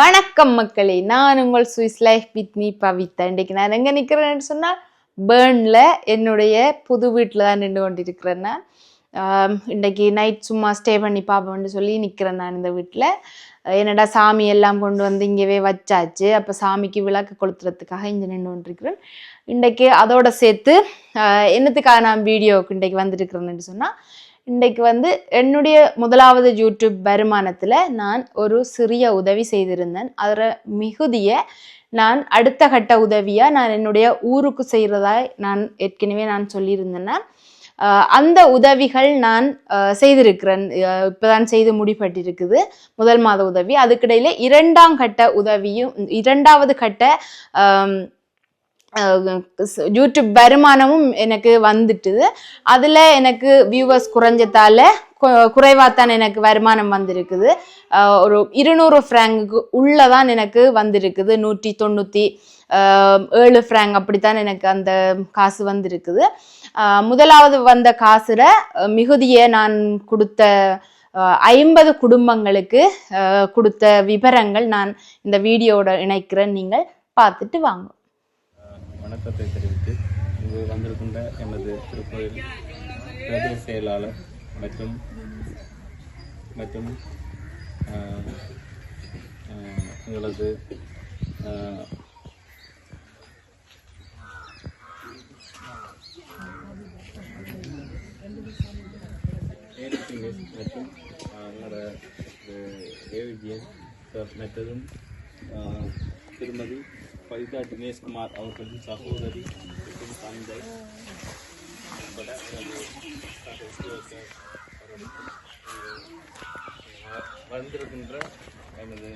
வணக்கம் மக்களே நான் உங்கள் Swiss life with me Pavitha இன்றைக்கு நான் எங்கே நிற்கிறேன்னு சொன்னால் பேர்னில் என்னுடைய புது வீட்டில் தான் நின்று கொண்டிருக்கிறேன் நான். இன்றைக்கு நைட் சும்மா ஸ்டே பண்ணி பார்ப்போம்னு சொல்லி நிற்கிறேன் நான் இந்த வீட்டில். என்னடா சாமி எல்லாம் கொண்டு வந்து இங்கேவே வச்சாச்சு. அப்போ சாமிக்கு விளக்கு கொளுத்துறதுக்காக இங்கே நின்று கொண்டிருக்கிறேன். இன்றைக்கு அதோட சேர்த்து என்னத்துக்காக நான் வீடியோவுக்கு இன்றைக்கு வந்துருக்கிறேன்னு சொன்னால் இன்றைக்கு வந்து என்னுடைய முதலாவது யூடியூப் வருமானத்தில் நான் ஒரு சிறிய உதவி செய்திருந்தேன். அதில் மிகுதியை நான் அடுத்த கட்ட உதவியாக நான் என்னுடைய ஊருக்கு செய்கிறதாய் நான் ஏற்கனவே நான் சொல்லியிருந்தேன்னா அந்த உதவிகள் நான் செய்திருக்கிறேன். இப்போ தான் செய்து முடிப்பட்டிருக்குது முதல் மாத உதவி. அதுக்கிடையில இரண்டாம் கட்ட உதவியும் இரண்டாவது கட்ட யூடியூப் வருமானமும் எனக்கு வந்துட்டுது அதில் எனக்கு வியூவர்ஸ் குறைஞ்சதால குறைவாத்தான் எனக்கு வருமானம் வந்திருக்குது. ஒரு இருநூறு ஃப்ராங்குக்கு உள்ளே தான் எனக்கு வந்திருக்குது. நூற்றி தொண்ணூற்றி ஏழு ஃப்ராங்க் அப்படித்தான் எனக்கு அந்த காசு வந்திருக்குது. முதலாவது வந்த காசில் மிகுதியை நான் கொடுத்த ஐம்பது குடும்பங்களுக்கு கொடுத்த விவரங்கள் நான் இந்த வீடியோவோட இணைக்கிறேன். நீங்கள் பார்த்துட்டு வாங்க. வணக்கத்தை தெரிவித்து இங்கு வந்திருக்கின்ற எமது திருக்கோயில் பிரதேச செயலாளர் மற்றும் மற்றும் எங்களது மற்றும் ஆஹ், எங்களோட ஏவிஜிஎஸ் மற்றதும் திருமதி பவிதா தினேஷ்குமார் அவர்களின் சகோதரி மற்றும் தந்தை. உட்பட வந்திருக்கின்ற எனது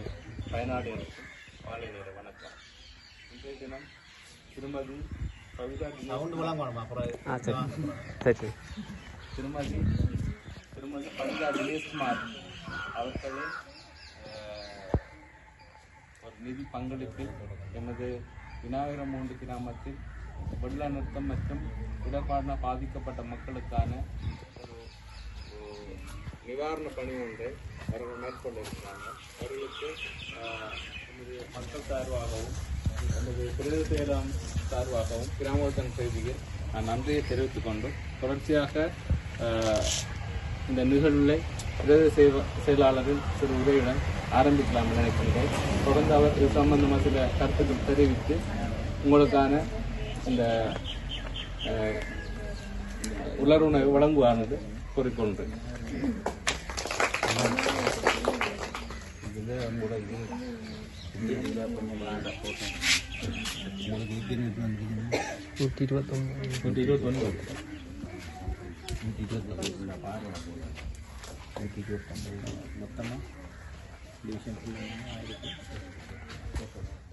பயனாளிகளுக்கும் மாலை நேர வணக்கம். இன்றைய தினம் திருமதி தினேஷ் திருமதி திருமதி பவிதா தினேஷ்குமார் அவர்களின் நிதி பங்களிப்பில் எமது விநாயகரம் மூன்று கிராமத்தில் வெள்ள நிறுத்தம் மற்றும் இடர்பாடின பாதிக்கப்பட்ட மக்களுக்கான ஒரு நிவாரண பணி ஒன்றை அவர்கள் மேற்கொள்ள இருக்கிறாங்க அவர்களுக்கு எனது எமது மக்கள் சார்பாகவும் எனது பிரதேச செயலம் சார்பாகவும் கிராமத்தன் செய்தியில் நான் நன்றியை தெரிவித்துக் கொண்டு தொடர்ச்சியாக இந்த நிகழ்வுகளை பிரதேச செயலாளரின் சிறு உதவியுடன் ஆரம்பிக்கலாம் நினைக்கின்றேன். தொடர்ந்து அவர் இது சம்பந்தமாக சில கருத்துக்கள் தெரிவித்து உங்களுக்கான இந்த உலருணை வழங்குவானது கூறிக்கொண்டு. நூற்றி இருபத்தொன்று மொத்தமாக Malaysian po yung mga aeroplane.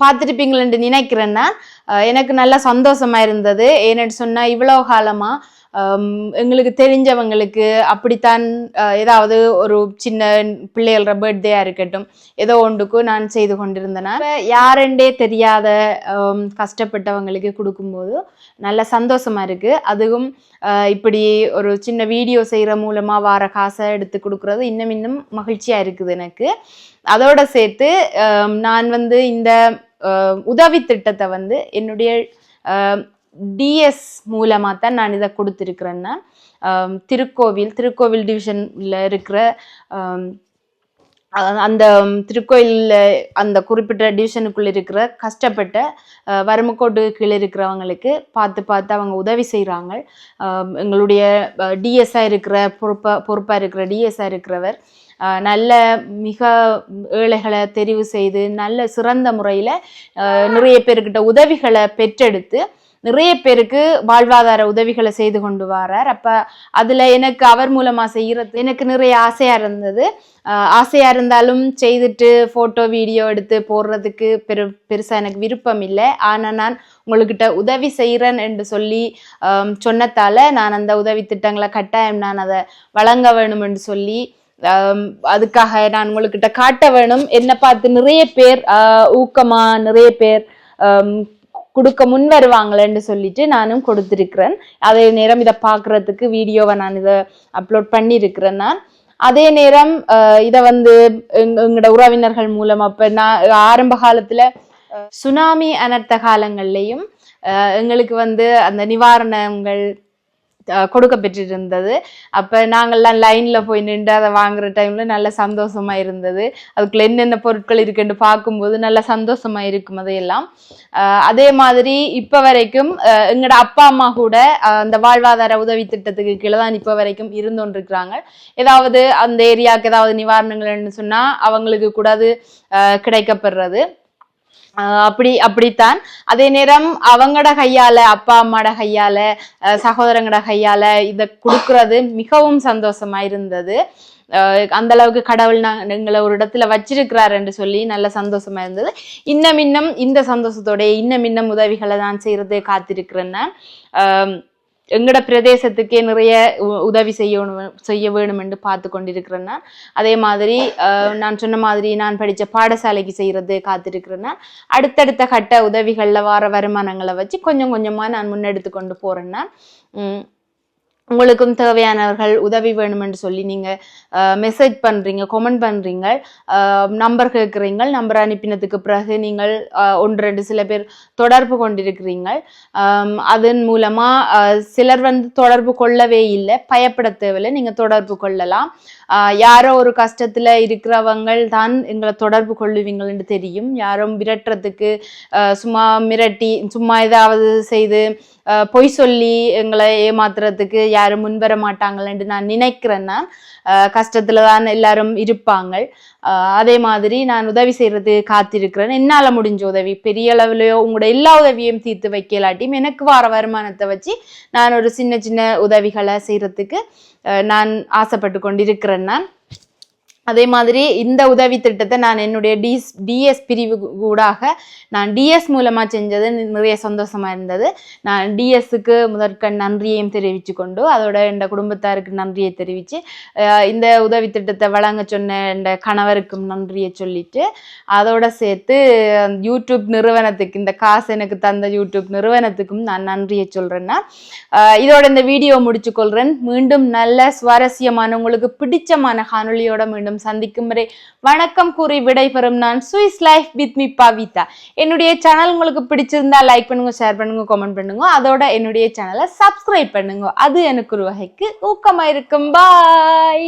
பார்த்துருப்பீங்களேன்னு நினைக்கிறேன் நான் எனக்கு நல்ல சந்தோஷமா இருந்தது. ஏன்னு சொன்னா இவ்வளோ காலமா எங்களுக்கு தெரிஞ்சவங்களுக்கு அப்படித்தான் ஏதாவது ஒரு சின்ன பிள்ளைகள பர்த்டேயா இருக்கட்டும் ஏதோ ஒன்றுக்கு நான் செய்து கொண்டிருந்தேன். இப்ப யாரெண்டே தெரியாத கஷ்டப்பட்டவங்களுக்கு கொடுக்கும்போது நல்ல சந்தோஷமா இருக்கு. அதுவும் இப்படி ஒரு சின்ன வீடியோ செய்கிற மூலமா வார காசை எடுத்து கொடுக்கறது இன்னும் இன்னும் மகிழ்ச்சியா இருக்குது எனக்கு. அதோட சேர்த்து நான் வந்து இந்த உதவி திட்டத்தை வந்து என்னுடைய டிஎஸ் மூலமாக தான் நான் இதை கொடுத்துருக்குறேன்னா திருக்கோவில் திருக்கோவில் டிவிஷனில் இருக்கிற அந்த திருக்கோயிலில் அந்த குறிப்பிட்ட டிவிஷனுக்குள்ளே இருக்கிற கஷ்டப்பட்ட அஹ், கீழே இருக்கிறவங்களுக்கு பார்த்து பார்த்து அவங்க உதவி செய்கிறாங்க எங்களுடைய டிஎஸ்ஆ இருக்கிற பொறுப்பாக பொறுப்பாக இருக்கிற டிஎஸ்ஆ இருக்கிறவர் நல்ல மிக ஏழைகளை தெரிவு செய்து நல்ல சிறந்த முறையில் நிறைய பேர்கிட்ட உதவிகளை பெற்றெடுத்து நிறைய பேருக்கு வாழ்வாதார உதவிகளை செய்து கொண்டு வரார். அப்போ அதில் எனக்கு அவர் மூலமாக செய்கிறது எனக்கு நிறைய ஆசையாக இருந்தது. ஆசையாக இருந்தாலும் செய்துட்டு ஃபோட்டோ வீடியோ எடுத்து போடுறதுக்கு பெரு பெருசாக எனக்கு விருப்பம் இல்லை. ஆனால் நான் உங்கள்கிட்ட உதவி செய்கிறேன் என்று சொல்லி சொன்னத்தால் நான் அந்த உதவி திட்டங்களை கட்டாயம் நான் அதை வழங்க வேணும் என்று சொல்லி அதுக்காக நான் உங்கள்கிட்ட காட்ட வேணும். என்னை பார்த்து நிறைய பேர் ஆஹ், ஊக்கமா நிறைய பேர் கொடுக்க முன் வருவாங்களேன்னு சொல்லிட்டு நானும் கொடுத்திருக்கிறேன். அதே நேரம் இதை பார்க்கறதுக்கு வீடியோவை நான் இதை அப்லோட் பண்ணியிருக்கிறேன் நான். அதே நேரம் இதை வந்து எங்களோட உறவினர்கள் மூலம் அப்போ நான் ஆரம்ப காலத்துல சுனாமி அனர்த்த காலங்கள்லையும் அஹ், எங்களுக்கு வந்து அந்த நிவாரணங்கள் கொடுக்க பெற்றிருந்தது. அப்ப நாங்கள்லாம் லைனில் போய் நின்று அதை வாங்குற டைமில் நல்ல சந்தோஷமா இருந்தது. அதுக்குள்ள என்னென்ன பொருட்கள் இருக்குன்னு பார்க்கும்போது நல்ல சந்தோஷமாக இருக்கும் அதையெல்லாம். அதே மாதிரி இப்போ வரைக்கும் எங்களோட அப்பா அம்மா கூட அந்த வாழ்வாதார உதவி திட்டத்துக்கு கீழே தான் இப்போ வரைக்கும் இருந்து ஏதாவது அந்த ஏரியாவுக்கு ஏதாவது நிவாரணங்கள்னு சொன்னால் அவங்களுக்கு கூட அது கிடைக்கப்படுறது. அப்படி அப்படித்தான். அதே நேரம் அவங்களோட கையால அப்பா அம்மாட கையால சகோதரங்களோட கையால இதை கொடுக்கறது மிகவும் சந்தோஷமா இருந்தது. அந்த அளவுக்கு கடவுள் நான் எங்களை ஒரு இடத்துல வச்சிருக்கிறாருன்னு சொல்லி நல்ல சந்தோஷமா இருந்தது. இன்னும் இன்னும் இந்த சந்தோஷத்தோடைய இன்னும் இன்னும் உதவிகளை நான் செய்யறது காத்திருக்கிறேன் நான். எங்கட பிரதேசத்துக்கே நிறைய உ- உதவி செய்யணும் செய்ய வேணும் என்று பார்த்து கொண்டிருக்கிறேன்னா அதே மாதிரி நான் சொன்ன மாதிரி நான் படித்த பாடசாலைக்கு செய்கிறது காத்திருக்கிறேன்னா அடுத்தடுத்த கட்ட உதவிகளில் வர வருமானங்களை வச்சு கொஞ்சம் கொஞ்சமாக நான் முன்னெடுத்து கொண்டு போகிறேன்னா உங்களுக்கும் தேவையானவர்கள் உதவி வேணுமென்று சொல்லி நீங்கள் மெசேஜ் பண்ணுறீங்க கமெண்ட் பண்ணுறீங்க நம்பர் கேட்குறீங்க நம்பர் அனுப்பினதுக்கு பிறகு நீங்கள் ஒன்று ரெண்டு சில பேர் தொடர்பு கொண்டிருக்கிறீங்க. அதன் மூலமாக சிலர் வந்து தொடர்பு கொள்ளவே இல்லை பயப்பட தேவையில்லை நீங்கள் தொடர்பு கொள்ளலாம். யாரோ ஒரு கஷ்டத்தில் இருக்கிறவங்க தான் எங்களை தொடர்பு கொள்ளுவீங்கள்னு தெரியும். யாரும் விரட்டுறதுக்கு சும்மா மிரட்டி சும்மா ஏதாவது செய்து பொய் சொல்லி எங்களை ஏமாத்துறதுக்கு யாரும் முன்வர மாட்டாங்களேன்னு நான் நினைக்கிறேன் நான் ஆஹ், கஷ்டத்துல தான் எல்லாரும் இருப்பாங்க. அதே மாதிரி நான் உதவி செய்யறது காத்திருக்கிறேன். என்னால முடிஞ்ச உதவி பெரிய அளவுலயோ உங்களோட எல்லா உதவியும் தீர்த்து வைக்கலாட்டியும் எனக்கு வர வருமானத்தை வச்சு நான் ஒரு சின்ன சின்ன உதவிகளை செய்யறதுக்கு நான் ஆசைப்பட்டு கொண்டிருக்கிறேன் நான். அதே மாதிரி இந்த உதவி திட்டத்தை நான் என்னுடைய டிஎஸ் டிஎஸ் பிரிவு கூடாக நான் டிஎஸ் மூலமாக செஞ்சது நிறைய சந்தோஷமாக இருந்தது. நான் டிஎஸ்ஸுக்கு முதற்கண் நன்றியையும் தெரிவித்து கொண்டு அதோட என் குடும்பத்தாருக்கு நன்றியை தெரிவித்து இந்த உதவி திட்டத்தை வழங்க சொன்ன என் கணவருக்கும் நன்றியை சொல்லிட்டு அதோட சேர்த்து யூடியூப் நிறுவனத்துக்கு இந்த காசு எனக்கு தந்த யூடியூப் நிறுவனத்துக்கும் நான் நன்றியை சொல்கிறேன்னா இதோட இந்த வீடியோ முடிச்சுக்கொள்றேன். மீண்டும் நல்ல சுவாரஸ்யமான உங்களுக்கு பிடிச்சமான காணொலியோட மீண்டும் சந்திக்கும் வரை வணக்கம் கூறி விடைபெறும் நான் Swiss life with me Pavitha. என்னுடைய சேனல் உங்களுக்கு பிடிச்சிருந்தா லைக் பண்ணுங்க ஷேர் பண்ணுங்க கமெண்ட் பண்ணுங்க. அதோட என்னுடைய சேனலை சப்ஸ்கிரைப் பண்ணுங்க. அது எனக்கு ஒரு வகைக்கு ஊக்கமா இருக்கும். பாய்